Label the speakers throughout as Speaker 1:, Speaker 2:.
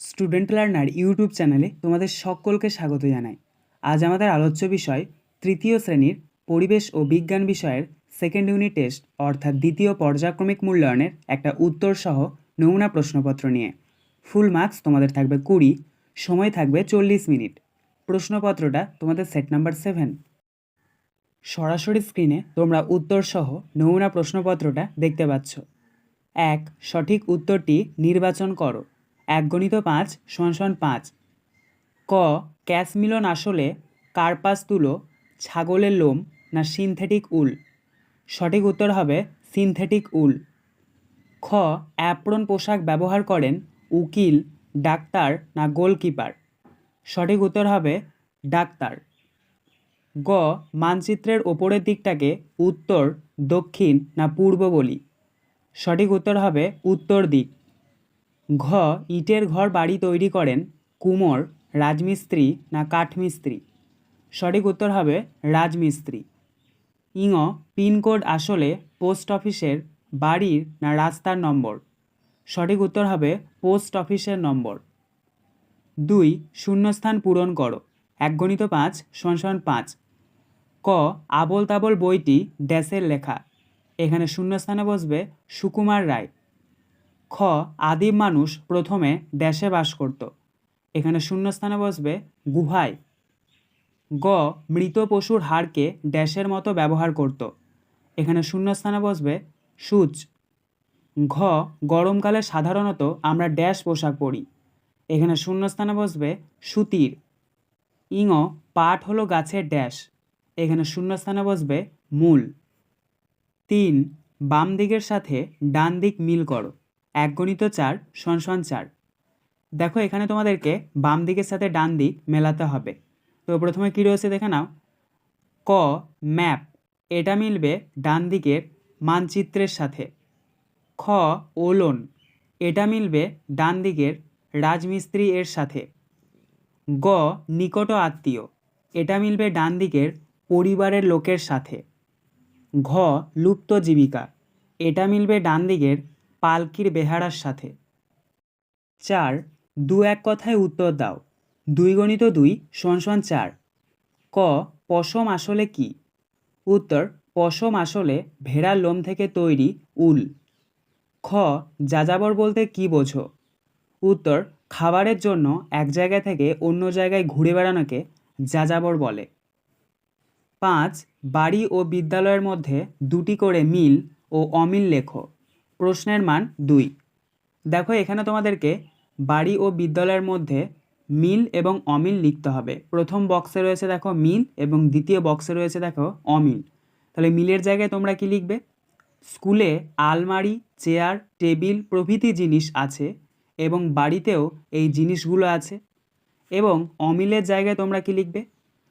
Speaker 1: Student learner YouTube চ্যানেলে তোমাদের সকলকে স্বাগত জানাই। আজ আমাদের আলোচ্য বিষয় তৃতীয় শ্রেণির পরিবেশ ও বিজ্ঞান বিষয়ের সেকেন্ড ইউনিট টেস্ট অর্থাৎ দ্বিতীয় পর্যায়ক্রমিক মূল্যায়নের একটা উত্তর সহ নমুনা প্রশ্নপত্র নিয়ে। ফুল মার্কস তোমাদের থাকবে কুড়ি, সময় থাকবে চল্লিশ মিনিট। প্রশ্নপত্রটা তোমাদের সেট নাম্বার সেভেন সরাসরি স্ক্রিনে তোমরা উত্তর সহ নমুনা প্রশ্নপত্রটা দেখতে পাচ্ছ। এক, সঠিক উত্তরটি নির্বাচন করো। এক গণিত পাঁচ সমান সমান পাঁচ। ক ক্যাশ মিলন আসলে কার্পাস তুলো, ছাগলের লোম না সিনথেটিক উল? সঠিক উত্তর হবে সিনথেটিক উল। খ, অ্যাপ্রন পোশাক ব্যবহার করেন উকিল, ডাক্তার না গোলকিপার? সঠিক উত্তর হবে ডাক্তার। গ, মানচিত্রের ওপরের দিকটাকে উত্তর, দক্ষিণ না পূর্ব বলি? সঠিক উত্তর হবে উত্তর দিক। ঘ, ইটের ঘর বাড়ি তৈরি করেন কুমোর, রাজমিস্ত্রি না কাঠমিস্ত্রি? সঠিক উত্তর হবে রাজমিস্ত্রি। ইঙ, পিনকোড আসলে পোস্ট অফিসের বাড়ির না রাস্তার নম্বর? সঠিক উত্তর হবে পোস্ট অফিসের নম্বর। দুই, শূন্যস্থান পূরণ করো। এক গণিত পাঁচ সমান পাঁচ। ক আবল তাবল বইটি ড্যাসের লেখা। এখানে শূন্যস্থানে বসবে সুকুমার রায়। খ আদিম মানুষ প্রথমে ড্যাশে বাস করত। এখানে শূন্যস্থানে বসবে গুহায়। গ, মৃত পশুর হাড়কে ড্যাশের মতো ব্যবহার করত। এখানে শূন্যস্থানে বসবে সূচ। ঘ, গরমকালে সাধারণত আমরা ড্যাশ পোশাক পরি। এখানে শূন্যস্থানে বসবে সুতির। ইঙ, পাট হলো গাছের ড্যাশ। এখানে শূন্যস্থানে বসবে মূল। তিন বাম দিকের সাথে ডান দিক মিল করো। এক গণিত চার সমান চার। দেখো এখানে তোমাদেরকে বাম দিকের সাথে ডান দিক মেলাতে হবে। তো প্রথমে কী রয়েছে দেখে নাও। ক, ম্যাপ। এটা মিলবে ডান দিকের মানচিত্রের সাথে। খ, ওলন। এটা মিলবে ডান দিকের রাজমিস্ত্রি এর সাথে। গ, নিকট আত্মীয়। এটা মিলবে ডান দিকের পরিবারের লোকের সাথে। ঘ, লুপ্ত জীবিকা। এটা মিলবে ডান দিকের পালকির বেহারার সাথে। চার, দু এক কথায় উত্তর দাও। দুই গণিত দুই, সমান চার। ক, পশম আসলে কি? উত্তর, পশম আসলে ভেড়ার লোম থেকে তৈরি উল। খ, যাযাবর বলতে কি বোঝো? উত্তর, খাবারের জন্য এক জায়গা থেকে অন্য জায়গায় ঘুরে বেড়ানোকে যাযাবর বলে। পাঁচ, বাড়ি ও বিদ্যালয়ের মধ্যে দুটি করে মিল ও অমিল লেখো। প্রশ্নের মান দুই। দেখো, এখানে তোমাদেরকে বাড়ি ও বিদ্যালয়ের মধ্যে মিল এবং অমিল লিখতে হবে। প্রথম বক্সে রয়েছে দেখো মিল এবং দ্বিতীয় বক্সে রয়েছে দেখো অমিল। তাহলে মিলের জায়গায় তোমরা কি লিখবে? স্কুলে আলমারি, চেয়ার, টেবিল প্রভৃতি জিনিস আছে এবং বাড়িতেও এই জিনিসগুলো আছে। এবং অমিলের জায়গায় তোমরা কি লিখবে?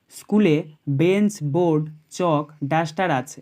Speaker 1: স্কুলে বেঞ্চ, বোর্ড, চক, ডাস্টার আছে।